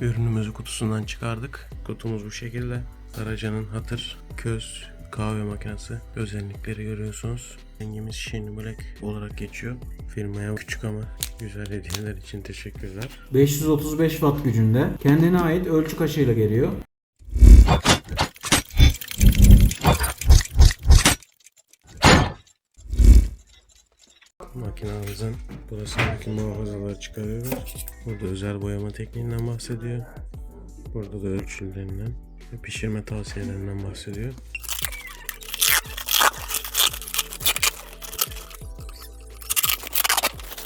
Ürünümüzü kutusundan çıkardık. Kutumuz bu şekilde. Daraca'nın hatır, köz, kahve makinesi özellikleri görüyorsunuz. Rengimiz Shiny Black olarak geçiyor. Firmaya küçük ama güzel hediyeler için teşekkürler. 535 watt gücünde. Kendine ait ölçü kaşığıyla geliyor. Makinamızın burasındaki muhafazaları çıkarıyoruz. Burada özel boyama tekniğinden bahsediyor. Burada da ölçülerinden ve pişirme tavsiyelerinden bahsediyor.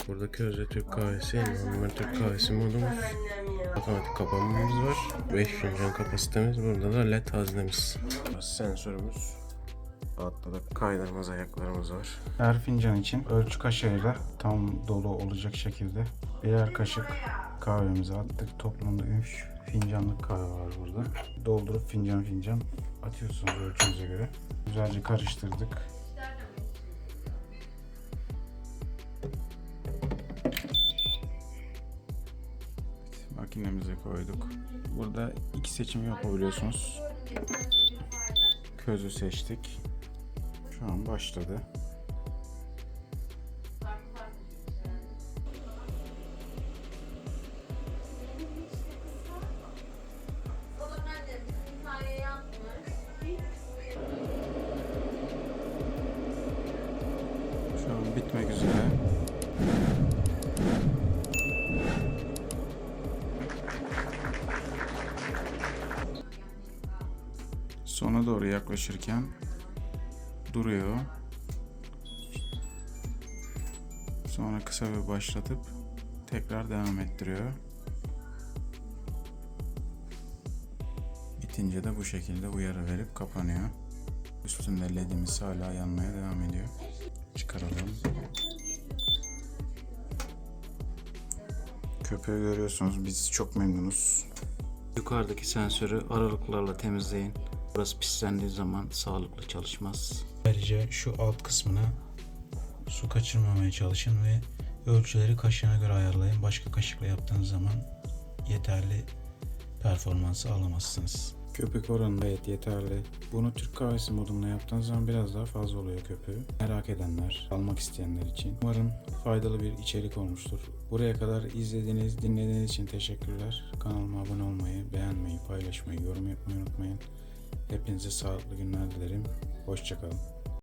Burada közde Türk kahvesi, normal Türk kahvesi modumuz. Otomatik kapanmamız var. 5 fincan kapasitemiz. Burada da led haznemiz. Sensörümüz. Altta da kaydırmaz ayaklarımız var. Her fincan için ölçü kaşığıyla tam dolu olacak şekilde birer kaşık kahvemizi attık. Toplamda 3 fincanlık kahve var burada. Doldurup fincan fincan atıyorsunuz ölçünüze göre. Güzelce karıştırdık. Makinemize koyduk. Burada iki seçim yapabiliyorsunuz. Közü seçtik. Şu an başladı. Şu an bitmek üzere. Sona doğru yaklaşırken duruyor. Sonra kısa bir başlatıp tekrar devam ettiriyor. Bitince de bu şekilde uyarı verip kapanıyor. Üstünde ledimiz hala yanmaya devam ediyor. Çıkaralım. Köpüğü görüyorsunuz. Biz çok memnunuz. Yukarıdaki sensörü aralıklarla temizleyin. Burası pislendiği zaman sağlıklı çalışmaz. Ayrıca şu alt kısmına su kaçırmamaya çalışın ve ölçüleri kaşığına göre ayarlayın. Başka kaşıkla yaptığınız zaman yeterli performansı alamazsınız. Köpük oranı gayet yeterli. Bunu Türk kahvesi modunda yaptığınız zaman biraz daha fazla oluyor köpüğü. Merak edenler, almak isteyenler için. Umarım faydalı bir içerik olmuştur. Buraya kadar izlediğiniz, dinlediğiniz için teşekkürler. Kanalıma abone olmayı, beğenmeyi, paylaşmayı, yorum yapmayı unutmayın. Hepinize sağlıklı günler dilerim. Hoşçakalın.